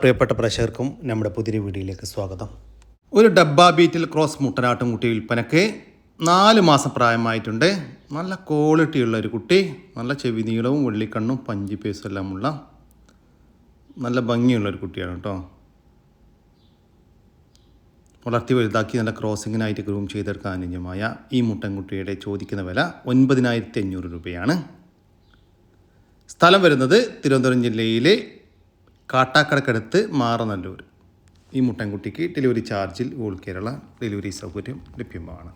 പ്രിയപ്പെട്ട പ്രേക്ഷകർക്കും നമ്മുടെ പുതിയ വീഡിയോയിലേക്ക് സ്വാഗതം. ഒരു ഡബ്ബ ബീറ്റിൽ ക്രോസ് മുട്ടനാട്ടും കുട്ടി വിൽപ്പനക്ക് നാല് മാസം പ്രായമായിട്ടുണ്ട്. നല്ല ക്വാളിറ്റിയുള്ള ഒരു കുട്ടി നല്ല ചെവി നീളവും വെള്ളിക്കണ്ണും പഞ്ചി പേസും എല്ലാമുള്ള നല്ല ഭംഗിയുള്ള ഒരു കുട്ടിയാണ് കേട്ടോ. വളർത്തി വലുതാക്കി നല്ല ക്രോസിങ്ങിനായിട്ട് ഗ്രൂം ചെയ്തെടുക്കാൻ അനുയോജ്യമായ ഈ മുട്ടൻകുട്ടിയുടെ ചോദിക്കുന്ന വില ഒൻപതിനായിരത്തി അഞ്ഞൂറ് രൂപയാണ്. സ്ഥലം വരുന്നത് തിരുവനന്തപുരം ജില്ലയിലെ കാട്ടാക്കടക്കടുത്ത് മാറനല്ലൂർ. ഈ മുട്ടൻകുട്ടിക്ക് ഡെലിവറി ചാർജിൽ ഓൾ കേരള ഡെലിവറി സൗകര്യം ലഭ്യമാണ്.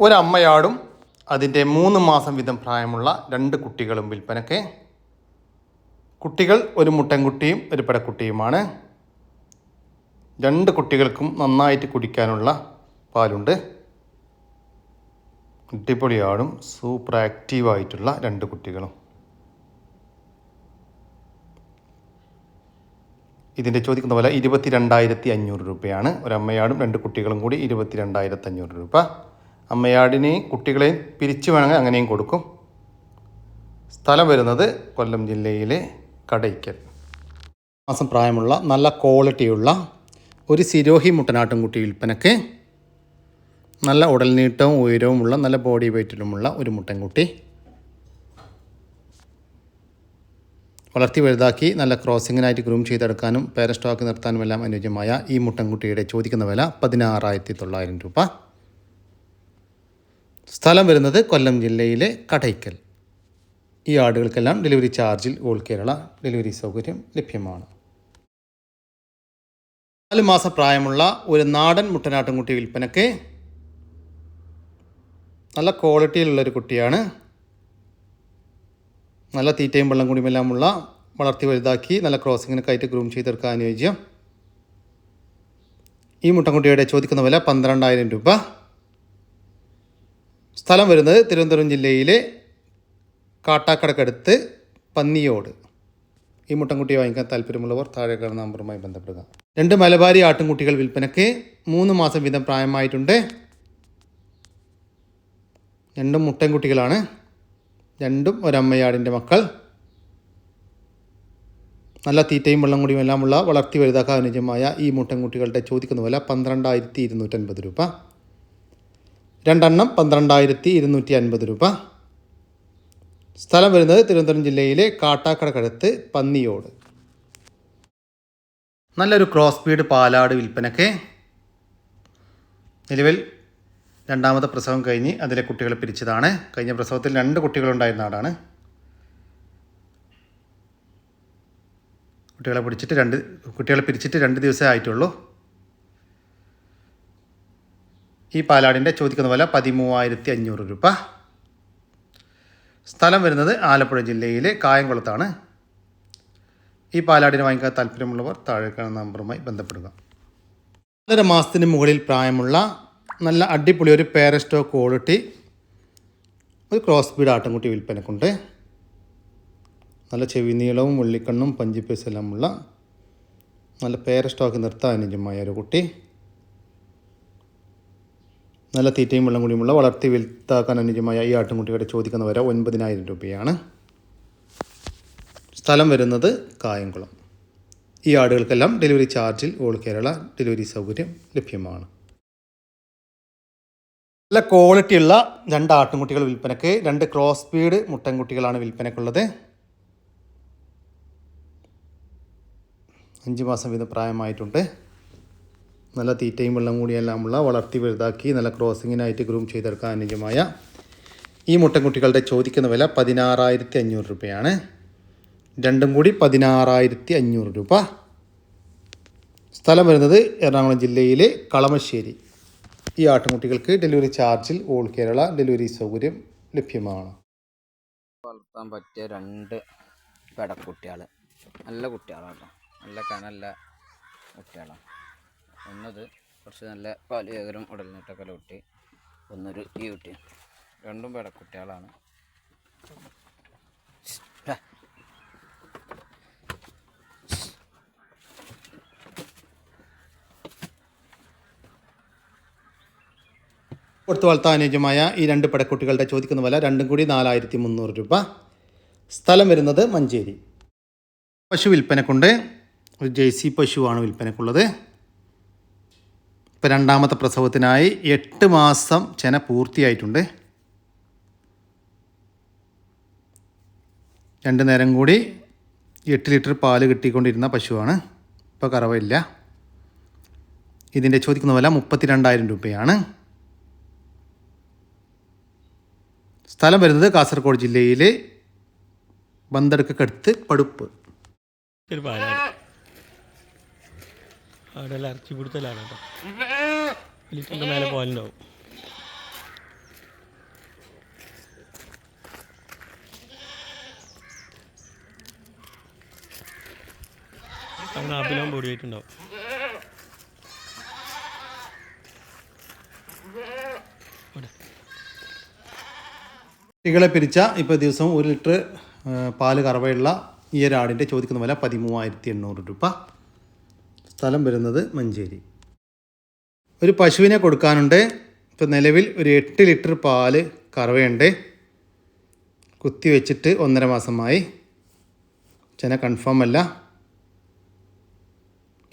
ഒരമ്മയാടും അതിന്റെ മൂന്ന് മാസം വീതം പ്രായമുള്ള രണ്ട് കുട്ടികളും വിൽപ്പനക്ക് കുട്ടികൾ ഒരു മുട്ടൻകുട്ടിയും ഒരു പെടക്കുട്ടിയുമാണ്. രണ്ട് കുട്ടികൾക്കും നന്നായിട്ട് കുടിക്കാനുള്ള പാലുണ്ട്. അടിപൊളിയാടും സൂപ്പർ ആക്റ്റീവായിട്ടുള്ള രണ്ട് കുട്ടികളും. ഇതിന്റെ ചോദിക്കുന്ന പോലെ ഇരുപത്തി രണ്ടായിരത്തി അഞ്ഞൂറ് രൂപയാണ്. ഒരമ്മയാടും രണ്ട് കുട്ടികളും കൂടി ഇരുപത്തി രണ്ടായിരത്തി അഞ്ഞൂറ് രൂപ. അമ്മയാടിനെയും കുട്ടികളെയും പിരിച്ചു വേണമെങ്കിൽ അങ്ങനെയും കൊടുക്കും. സ്ഥലം വരുന്നത് കൊല്ലം ജില്ലയിലെ കടയ്ക്കൽ. മാസം പ്രായമുള്ള നല്ല ക്വാളിറ്റിയുള്ള ഒരു സിരോഹി മുട്ടനാട്ടുംകുട്ടി വിൽപ്പനക്ക് നല്ല ഉടൽനീട്ടവും ഉയരവുമുള്ള നല്ല ബോഡി വെയ്റ്റിലുമുള്ള ഒരു മുട്ടൻകുട്ടി. വളർത്തി വലുതാക്കി നല്ല ക്രോസിങ്ങിനായിട്ട് ഗ്രൂം ചെയ്തെടുക്കാനും പേര സ്റ്റോക്ക് നിർത്താനുമെല്ലാം അനുയോജ്യമായ ഈ മുട്ടൻകുട്ടിയുടെ ചോദിക്കുന്ന വില പതിനാറായിരത്തി തൊള്ളായിരം രൂപ. സ്ഥലം വരുന്നത് കൊല്ലം ജില്ലയിലെ കടയ്ക്കൽ. ഈ ആടുകൾക്കെല്ലാം ഡെലിവറി ചാർജിൽ ഓൾ കേരള ഡെലിവറി സൗകര്യം ലഭ്യമാണ്. നാല് മാസ പ്രായമുള്ള ഒരു നാടൻ മുട്ടനാട്ടുംകുട്ടി വിൽപ്പനയ്ക്ക് നല്ല ക്വാളിറ്റിയിലുള്ള ഒരു കുട്ടിയാണ് നല്ല തീറ്റയും വെള്ളം കുടിയുമെല്ലാമുള്ള വളർത്തി വലുതാക്കി നല്ല ക്രോസിങ്ങിനൊക്കെ ആയിട്ട് ഗ്രൂം ചെയ്തെടുക്കാൻ അനുയോജ്യം. ഈ മുട്ടൻകുട്ടിയുടെ ചോദിക്കുന്ന വില പന്ത്രണ്ടായിരം രൂപ. സ്ഥലം വരുന്നത് തിരുവനന്തപുരം ജില്ലയിലെ കാട്ടാക്കടക്കടുത്ത് പന്നിയോട്. ഈ മുട്ടൻകുട്ടിയെ വാങ്ങിക്കാൻ താല്പര്യമുള്ളവർ താഴെ കാണുന്ന നമ്പറുമായി ബന്ധപ്പെടുക. രണ്ട് മലബാരി ആട്ടിൻകുട്ടികൾ വിൽപ്പനയ്ക്ക് മൂന്ന് മാസം വീതം പ്രായമായിട്ടുണ്ട്. രണ്ടും മുട്ടൻകുട്ടികളാണ്. രണ്ടും ഒരമ്മയാടിന്റെ മക്കൾ. നല്ല തീറ്റയും വെള്ളം കൂടിയും എല്ലാമുള്ള വളർത്തി വലുതാക്കാൻ അനുജമായ ഈ മുട്ടൻകുട്ടികളുടെ ചോദിക്കുന്ന വില പന്ത്രണ്ടായിരത്തി ഇരുന്നൂറ്റൻപത് രൂപ. രണ്ടെണ്ണം പന്ത്രണ്ടായിരത്തി ഇരുന്നൂറ്റി അൻപത് രൂപ. സ്ഥലം വരുന്നത് തിരുവനന്തപുരം ജില്ലയിലെ കാട്ടാക്കടക്കടുത്ത് പന്നിയോട്. നല്ലൊരു ക്രോസ് ബീഡ് പാലാട് വിൽപ്പനയ്ക്ക് നിലവിൽ രണ്ടാമത്തെ പ്രസവം കഴിഞ്ഞ് അതിലെ കുട്ടികളെ പിരിച്ചതാണ്. കഴിഞ്ഞ പ്രസവത്തിൽ രണ്ട് കുട്ടികളുണ്ടായിരുന്ന ആടാണ് കുട്ടികളെ പിടിച്ചിട്ട് രണ്ട് കുട്ടികളെ പിരിച്ചിട്ട് രണ്ട് ദിവസമേ ആയിട്ടുള്ളൂ. ഈ പാലാടിന്റെ ചോദിക്കുന്ന വില പതിമൂവായിരത്തി അഞ്ഞൂറ് രൂപ. സ്ഥലം വരുന്നത് ആലപ്പുഴ ജില്ലയിലെ കായംകുളത്താണ്. ഈ പാലാടിനെ വാങ്ങിക്കാൻ താല്പര്യമുള്ളവർ താഴെ കാണുന്ന നമ്പറുമായി ബന്ധപ്പെടുക. ഒന്നര മാസത്തിന് മുകളിൽ പ്രായമുള്ള നല്ല അടിപൊളി ഒരു പേരസ്റ്റോ ക്വാളിറ്റി ഒരു ക്രോസ് ബീഡ് ആട്ടിൻകുട്ടി വിൽപ്പനക്കുണ്ട്. നല്ല ചെവി നീളവും വെള്ളിക്കണ്ണും പഞ്ചിപ്പേസും എല്ലാമുള്ള നല്ല പേര സ്റ്റോക്ക് നിർത്താൻ അനുജമായ ഒരു കുട്ടി. നല്ല തീറ്റയും വെള്ളം കൂടിയുമുള്ള വളർത്തി വിൽത്താക്കാൻ അനുജമായ ഈ ആട്ടുംകുട്ടിയുടെ ചോദിക്കുന്ന വരെ ഒൻപതിനായിരം രൂപയാണ്. സ്ഥലം വരുന്നത് കായംകുളം. ഈ ആടുകൾക്കെല്ലാം ഡെലിവറി ചാർജിൽ ഓൾ കേരള ഡെലിവറി സൗകര്യം ലഭ്യമാണ്. നല്ല ക്വാളിറ്റിയുള്ള രണ്ട് ആട്ടിൻകുട്ടികൾ വിൽപ്പനക്ക്. രണ്ട് ക്രോസ് സ്പീഡ് മുട്ടൻകുട്ടികളാണ് വിൽപ്പനക്കുള്ളത്. അഞ്ച് മാസം വീതം പ്രായമായിട്ടുണ്ട്. നല്ല തീറ്റയും വെള്ളം കൂടിയെല്ലാമുള്ള വളർത്തി വലുതാക്കി നല്ല ക്രോസിങ്ങിനായിട്ട് ഗ്രൂം ചെയ്തെടുക്കാൻ അനുയോജ്യമായ ഈ മുട്ടൻകുട്ടികളുടെ ചോദിക്കുന്ന വില പതിനാറായിരത്തി അഞ്ഞൂറ് രൂപയാണ്. രണ്ടും കൂടി പതിനാറായിരത്തി അഞ്ഞൂറ് രൂപ. സ്ഥലം വരുന്നത് എറണാകുളം ജില്ലയിലെ കളമശ്ശേരി. ഈ ആട്ടിൻകുട്ടികൾക്ക് ഡെലിവറി ചാർജിൽ ഓൾ കേരള ഡെലിവറി സൗകര്യം ലഭ്യമാണ്. വളർത്താൻ പറ്റിയ രണ്ട് പെടക്കുട്ടികൾ നല്ല കുട്ടികളാണ് നല്ല കനല്ല കുട്ടികളാണ് ഒന്നത് കുറച്ച് നല്ല പാലിയകരം ഉടലിനിട്ടൊക്കെ കുട്ടി ഒന്നൊരു ഈ കുട്ടി. രണ്ടും പെടക്കുട്ടികളാണ്. കൊടുത്തു വളർത്താൻ അനുയോജ്യമായ ഈ രണ്ട് പടക്കുട്ടികളുടെ ചോദിക്കുന്ന വില രണ്ടും കൂടി നാലായിരത്തി മുന്നൂറ് രൂപ. സ്ഥലം വരുന്നത് മഞ്ചേരി. പശു വിൽപ്പനക്കുണ്ട്. ഒരു ജേഴ്സി പശുവാണ് വിൽപ്പനക്കുള്ളത്. ഇപ്പം രണ്ടാമത്തെ പ്രസവത്തിനായി എട്ട് മാസം ചെന പൂർത്തിയായിട്ടുണ്ട്. രണ്ട് നേരം കൂടി എട്ട് ലിറ്റർ പാൽ കിട്ടിക്കൊണ്ടിരുന്ന പശുവാണ്. ഇപ്പോൾ കറവയില്ല. ഇതിന്റെ ചോദിക്കുന്ന വില മുപ്പത്തി രണ്ടായിരം രൂപയാണ്. സ്ഥലം വരുന്നത് കാസർഗോഡ് ജില്ലയിലെ ബന്തടുക്കടുത്ത് പടുപ്പ്. അവിടെ ഇറച്ചി പിടുത്തലാണ് പൊടിയായിട്ടുണ്ടാവും കുട്ടികളെ പിരിച്ച ഇപ്പോൾ ദിവസവും ഒരു ലിറ്റർ പാൽ കറവയുള്ള ഈ ഒരു ആടിന്റെ ചോദിക്കുന്ന വില പതിമൂവായിരത്തി എണ്ണൂറ് രൂപ. സ്ഥലം വരുന്നത് മഞ്ചേരി. ഒരു പശുവിനെ കൊടുക്കാനുണ്ട്. ഇപ്പോൾ നിലവിൽ ഒരു എട്ട് ലിറ്റർ പാൽ കറവയുണ്ട്. കുത്തി വെച്ചിട്ട് ഒന്നര മാസമായി. ചെന കൺഫേം അല്ല.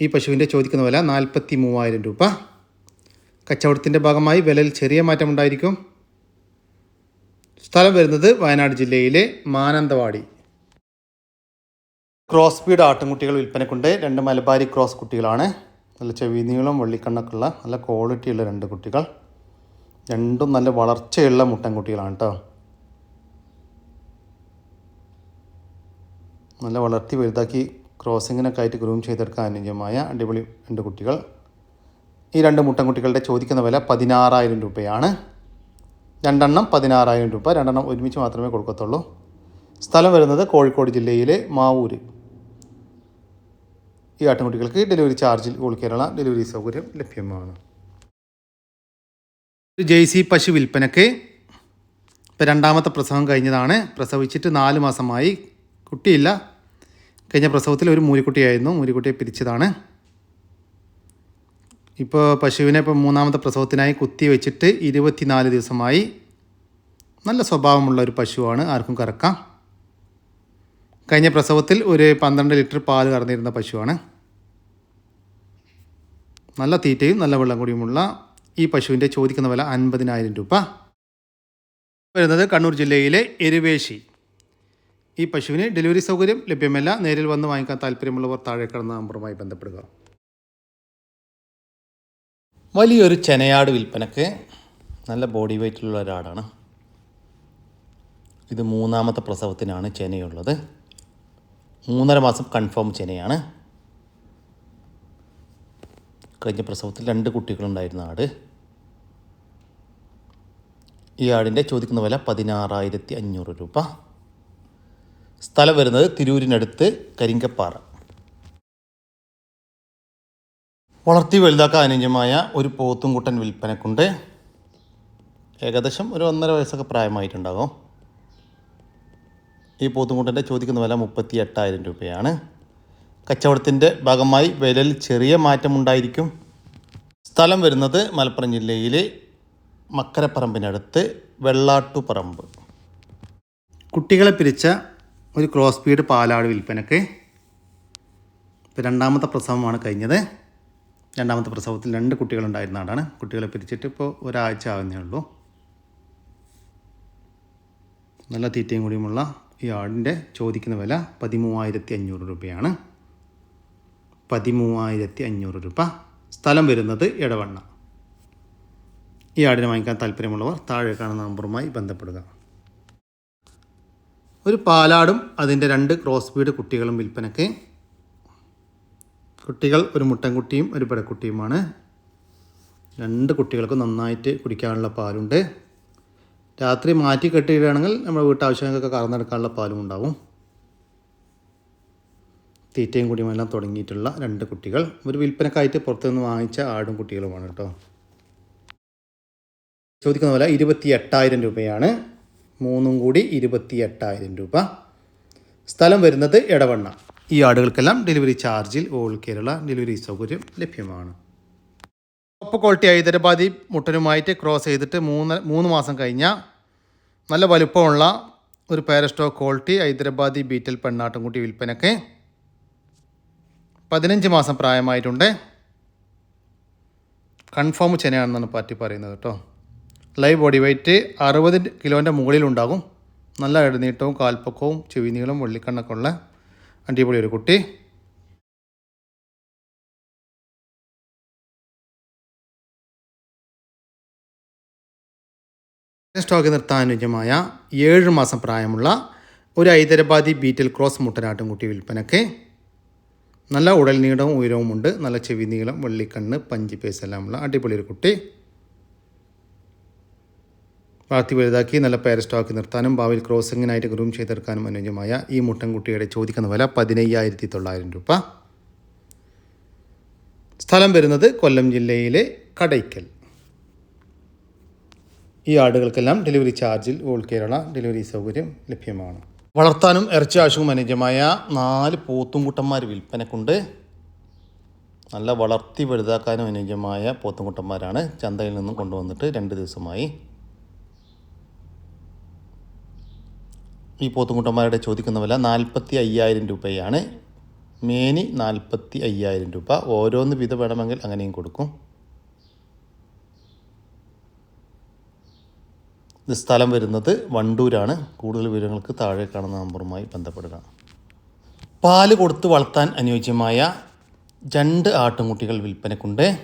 ഈ പശുവിന്റെ ചോദിക്കുന്ന വില നാൽപ്പത്തി മൂവായിരം രൂപ. കച്ചവടത്തിന്റെ ഭാഗമായി വിലയിൽ ചെറിയ മാറ്റമുണ്ടായിരിക്കും. സ്ഥലം വരുന്നത് വയനാട് ജില്ലയിലെ മാനന്തവാടി. ക്രോസ് ബീഡ് ആട്ടിൻകുട്ടികൾ വിൽപ്പനക്കുണ്ട്. രണ്ട് മലബാരി ക്രോസ് കുട്ടികളാണ്. നല്ല ചെവി നീളം വെള്ളിക്കണ്ണൊക്കെയുള്ള നല്ല ക്വാളിറ്റിയുള്ള രണ്ട് കുട്ടികൾ. രണ്ടും നല്ല വളർച്ചയുള്ള മുട്ടൻ കുട്ടികളാണ് കേട്ടോ നല്ല വളർത്തി വലുതാക്കി ക്രോസിങ്ങിനൊക്കെ ആയിട്ട് ഗ്രൂം ചെയ്തെടുക്കാൻ അനുയോജ്യമായ അടിപൊളി രണ്ട് കുട്ടികൾ. ഈ രണ്ട് മുട്ടൻകുട്ടികളുടെ ചോദിക്കുന്ന വില പതിനാറായിരം രൂപയാണ്. രണ്ടെണ്ണം പതിനാറായിരം രൂപ രണ്ടെണ്ണം ഒരുമിച്ച് മാത്രമേ കൊടുക്കത്തുള്ളൂ. സ്ഥലം വരുന്നത് കോഴിക്കോട് ജില്ലയിലെ മാവൂര്. ഈ ആട്ടിൻകുട്ടികൾക്ക് ഡെലിവറി ചാർജിൽ കേരള ഡെലിവറി സൗകര്യം ലഭ്യമാണ്. ജെയ്സി പശു വിൽപ്പനയ്ക്ക് ഇപ്പോൾ രണ്ടാമത്തെ പ്രസവം കഴിഞ്ഞതാണ്. പ്രസവിച്ചിട്ട് നാല് മാസമായി. കുട്ടിയില്ല. കഴിഞ്ഞ പ്രസവത്തിൽ ഒരു മൂരിക്കുട്ടിയായിരുന്നു മൂരിക്കുട്ടിയെ പിരിച്ചതാണ്. ഇപ്പോൾ പശുവിനെ ഇപ്പോൾ മൂന്നാമത്തെ പ്രസവത്തിനായി കുത്തി വെച്ചിട്ട് ഇരുപത്തിനാല് ദിവസമായി. നല്ല സ്വഭാവമുള്ള ഒരു പശുവാണ് ആർക്കും കറക്കാം. കഴിഞ്ഞ പ്രസവത്തിൽ ഒരു പന്ത്രണ്ട് ലിറ്റർ പാൽ കറന്നിരുന്ന പശുവാണ്. നല്ല തീറ്റയും നല്ല വെള്ളം കൂടിയുമുള്ള ഈ പശുവിന്റെ ചോദിക്കുന്ന വില അൻപതിനായിരം രൂപ. വരുന്നത് കണ്ണൂർ ജില്ലയിലെ എരുവേശി. ഈ പശുവിന് ഡെലിവറി സൗകര്യം ലഭ്യമല്ല. നേരിൽ വന്ന് വാങ്ങിക്കാൻ താല്പര്യമുള്ളവർ താഴെ കിടന്ന നമ്പറുമായി ബന്ധപ്പെടുക. വലിയൊരു ചെനയാട് വിൽപ്പനക്ക് നല്ല ബോഡി വെയ്റ്റിലുള്ള ഒരാടാണ്. ഇത് മൂന്നാമത്തെ പ്രസവത്തിനാണ് ചെനയുള്ളത്. മൂന്നര മാസം കൺഫേം ചെനയാണ്. കഴിഞ്ഞ പ്രസവത്തിൽ രണ്ട് കുട്ടികളുണ്ടായിരുന്ന ആട്. ഈ ആടിന്റെ ചോദിക്കുന്ന വില പതിനാറായിരത്തി അഞ്ഞൂറ് രൂപ. സ്ഥലം വരുന്നത് തിരൂരിനടുത്ത് കരിങ്കപ്പാറ. വളർത്തി വലുതാക്കാൻ അനുയോജ്യമായ ഒരു പോത്തും കുട്ടൻ വിൽപ്പനക്കുണ്ട്. ഏകദേശം ഒരു ഒന്നര വയസ്സൊക്കെ പ്രായമായിട്ടുണ്ടാകും. ഈ പോത്തും പോത്തുംകുട്ടന്റെ ചോദിക്കുന്ന വില മുപ്പത്തി എട്ടായിരം രൂപയാണ്. കച്ചവടത്തിന്റെ ഭാഗമായി വിലയിൽ ചെറിയ മാറ്റമുണ്ടായിരിക്കും. സ്ഥലം വരുന്നത് മലപ്പുറം ജില്ലയിലെ മക്കരപ്പറമ്പിനടുത്ത് വെള്ളാട്ടുപറമ്പ്. കുട്ടികളെ പിരിച്ച ഒരു ക്രോസ് ബീഡ് പാലാട് വിൽപ്പനക്ക്. രണ്ടാമത്തെ പ്രസവമാണ് കഴിഞ്ഞത്. രണ്ടാമത്തെ പ്രസവത്തിൽ രണ്ട് കുട്ടികളുണ്ടായിരുന്ന ആടാണ്. കുട്ടികളെ പിരിച്ചിട്ട് ഇപ്പോൾ ഒരാഴ്ച ആവുന്നേ ഉള്ളൂ. നല്ല തീറ്റയും കൂടിയുമുള്ള ഈ ആടിന്റെ ചോദിക്കുന്ന വില പതിമൂവായിരത്തി അഞ്ഞൂറ് രൂപയാണ്. പതിമൂവായിരത്തി അഞ്ഞൂറ് രൂപ. സ്ഥലം വരുന്നത് ഇടവണ്ണ ഈ ആടിനെ വാങ്ങിക്കാൻ താല്പര്യമുള്ളവർ താഴെ കാണുന്ന നമ്പറുമായി ബന്ധപ്പെടുക. ഒരു പാലാടും അതിന്റെ രണ്ട് ക്രോസ് ബീഡ് കുട്ടികളും വിൽപ്പനയ്ക്ക് കുട്ടികൾ ഒരു മുട്ടൻകുട്ടിയും ഒരു പെടക്കുട്ടിയുമാണ് രണ്ട് കുട്ടികൾക്കും നന്നായിട്ട് കുടിക്കാനുള്ള പാലുണ്ട്. രാത്രി മാറ്റി കെട്ടിയിടുകയാണെങ്കിൽ നമ്മുടെ വീട്ടാവശ്യങ്ങൾക്കൊക്കെ കറന്നെടുക്കാനുള്ള പാലും ഉണ്ടാവും. തീറ്റയും കുടിയുമെല്ലാം തുടങ്ങിയിട്ടുള്ള രണ്ട് കുട്ടികൾ. ഒരു വിൽപ്പനക്കായിട്ട് പുറത്തുനിന്ന് വാങ്ങിച്ച ആടും കുട്ടികളുമാണ് കേട്ടോ. ചോദിക്കുന്ന പോലെ ഇരുപത്തി എട്ടായിരം രൂപയാണ്. മൂന്നും കൂടി ഇരുപത്തി എട്ടായിരം രൂപ. സ്ഥലം വരുന്നത് ഇടവണ്ണ ഈ ആടുകൾക്കെല്ലാം ഡെലിവറി ചാർജിൽ ഓൾ കേരള ഡെലിവറി സൗകര്യം ലഭ്യമാണ്. ടോപ്പ് ക്വാളിറ്റി ഹൈദരാബാദി മുട്ടനുമായിട്ട് ക്രോസ് ചെയ്തിട്ട് മൂന്ന് മൂന്ന് മാസം കഴിഞ്ഞ നല്ല വലുപ്പമുള്ള ഒരു പാരസ്റ്റോ ക്വാളിറ്റി ഹൈദരാബാദി ബീറ്റൽ പെണ്ണാട്ടുംകുട്ടി വിൽപ്പനക്ക് പതിനഞ്ച് മാസം പ്രായമായിട്ടുണ്ട്. കൺഫേം ചെനയാണെന്നാണ് പാർട്ടി പറയുന്നത് കേട്ടോ. ലൈവ് ബോഡി വെയ്റ്റ് അറുപത് കിലോന്റെ മുകളിലുണ്ടാകും. നല്ല ഇടനീട്ടവും കാൽപ്പക്കവും ചെവി നീളം വെള്ളിക്കണ്ണൊക്കെ ഉള്ള അടിപൊളി ഒരു കുട്ടി. സ്റ്റോക്ക് നിർത്താൻ അനുയോജ്യമായ ഏഴ് മാസം പ്രായമുള്ള ഒരു ഹൈദരാബാദി ബീറ്റൽ ക്രോസ് മുട്ടനാട്ടുംകുട്ടി വിൽപ്പനയ്ക്ക് നല്ല ഉടൽ നീളവും ഉയരവുമുണ്ട്. നല്ല ചെവി നീളം വെള്ളിക്കണ്ണ് പഞ്ചി പേസ് എല്ലാമുള്ള അടിപൊളി ഒരു കുട്ടി. വളർത്തി വലുതാക്കി നല്ല പേരസ്റ്റോക്ക് നിർത്താനും ഭാവിയിൽ ക്രോസിങ്ങിനായിട്ട് ഗ്രൂം ചെയ്തെടുക്കാനും അനുയോജ്യമായ ഈ മുട്ടൻകുട്ടിയുടെ ചോദിക്കുന്ന വില പതിനയ്യായിരത്തി തൊള്ളായിരം രൂപ. സ്ഥലം വരുന്നത് കൊല്ലം ജില്ലയിലെ കടയ്ക്കൽ. ഈ ആടുകൾക്കെല്ലാം ഡെലിവറി ചാർജിൽ ഓൾ കേരള ഡെലിവറി സൗകര്യം ലഭ്യമാണ്. വളർത്താനും ഇറച്ചി ആവശ്യവും അനുയോജ്യമായ നാല് പോത്തുംകുട്ടന്മാർ വിൽപ്പനക്കുണ്ട്. നല്ല വളർത്തി വലുതാക്കാനും അനുയോജ്യമായ പോത്തുംകുട്ടന്മാരാണ് ചന്തയിൽ നിന്നും കൊണ്ടുവന്നിട്ട് രണ്ട് ദിവസമായി ഈ പോത്തുംകുട്ടന്മാരുടെ ചോദിക്കുന്ന വില നാൽപ്പത്തി അയ്യായിരം രൂപയാണ്. മേനി നാൽപ്പത്തി അയ്യായിരം രൂപ. ഓരോന്ന് വിധ വേണമെങ്കിൽ അങ്ങനെയും കൊടുക്കും. ഇത് സ്ഥലം വരുന്നത് വണ്ടൂരാണ്. കൂടുതൽ വിവരങ്ങൾക്ക് താഴെ കാണുന്ന നമ്പറുമായി ബന്ധപ്പെടുക. പാൽ കൊടുത്ത് വളർത്താൻ അനുയോജ്യമായ രണ്ട് ആട്ടുംകുട്ടികൾ വിൽപ്പനക്കുണ്ട്.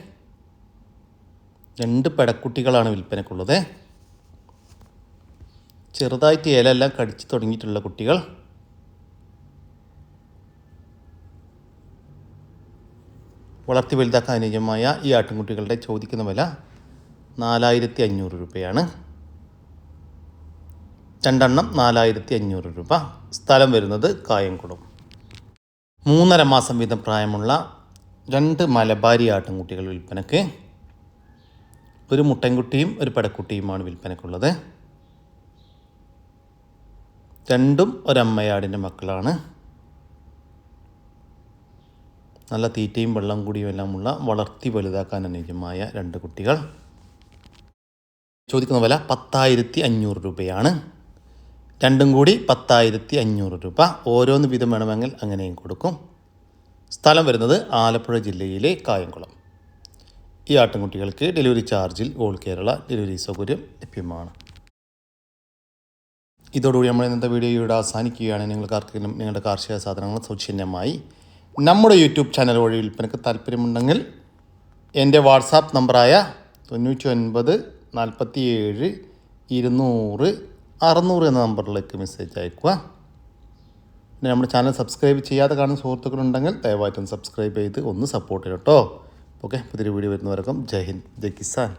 രണ്ട് പെടക്കുട്ടികളാണ് വിൽപ്പനക്കുള്ളത്. ചെറുതായിട്ട് ഇലയെല്ലാം കടിച്ച് തുടങ്ങിയിട്ടുള്ള കുട്ടികൾ. വളർത്തി വലുതാക്കാൻ അനുയോജ്യമായ ഈ ആട്ടിൻകുട്ടികളുടെ ചോദിക്കുന്ന വില നാലായിരത്തി അഞ്ഞൂറ് രൂപയാണ്. രണ്ടെണ്ണം നാലായിരത്തി അഞ്ഞൂറ് രൂപ. സ്ഥലം വരുന്നത് കായംകുളം മൂന്നര മാസം വീതം പ്രായമുള്ള രണ്ട് മലബാരി ആട്ടിൻകുട്ടികൾ വിൽപ്പനയ്ക്ക് ഒരു മുട്ടൻകുട്ടിയും ഒരു പടക്കുട്ടിയുമാണ് വിൽപ്പനയ്ക്കുള്ളത് രണ്ടും ഒരമ്മയാടിന്റെ മക്കളാണ്. നല്ല തീറ്റയും വെള്ളം കൂടിയും എല്ലാമുള്ള വളർത്തി വലുതാക്കാൻ അനുയോജ്യമായ രണ്ട് കുട്ടികൾ. ചോദിക്കുന്ന വില പത്തായിരത്തി അഞ്ഞൂറ് രൂപയാണ്. രണ്ടും കൂടി പത്തായിരത്തി അഞ്ഞൂറ് രൂപ. ഓരോന്ന് വീതം വേണമെങ്കിൽ അങ്ങനെയും കൊടുക്കും. സ്ഥലം വരുന്നത് ആലപ്പുഴ ജില്ലയിലെ കായംകുളം. ഈ ആട്ടിൻകുട്ടികൾക്ക് ഡെലിവറി ചാർജിൽ ഓൾ കേരള ഡെലിവറി സൗകര്യം ലഭ്യമാണ്. ഇതോടുകൂടി നമ്മൾ ഇന്നത്തെ വീഡിയോ ഇവിടെ അവസാനിക്കുകയാണ്. നിങ്ങൾക്ക് ആർക്കെങ്കിലും നിങ്ങളുടെ കാർഷിക സാധനങ്ങൾ സൗജന്യമായി നമ്മുടെ യൂട്യൂബ് ചാനൽ വഴി വിൽപ്പനയ്ക്ക് താല്പര്യമുണ്ടെങ്കിൽ എന്റെ വാട്സാപ്പ് നമ്പറായ തൊണ്ണൂറ്റി ഒൻപത് നാൽപ്പത്തി ഏഴ് ഇരുന്നൂറ് അറുന്നൂറ് എന്ന നമ്പറിലേക്ക് മെസ്സേജ് അയക്കുക പിന്നെ നമ്മുടെ ചാനൽ സബ്സ്ക്രൈബ് ചെയ്യാതെ കാണുന്ന സുഹൃത്തുക്കളുണ്ടെങ്കിൽ ദയവായിട്ടും സബ്സ്ക്രൈബ് ചെയ്ത് ഒന്ന് സപ്പോർട്ട് ചെയ്യട്ടോ ഓക്കെ പുതിയൊരു വീഡിയോ വരുന്നവർക്കും ജയ് ഹിന്ദ് ജയ് കിസാൻ.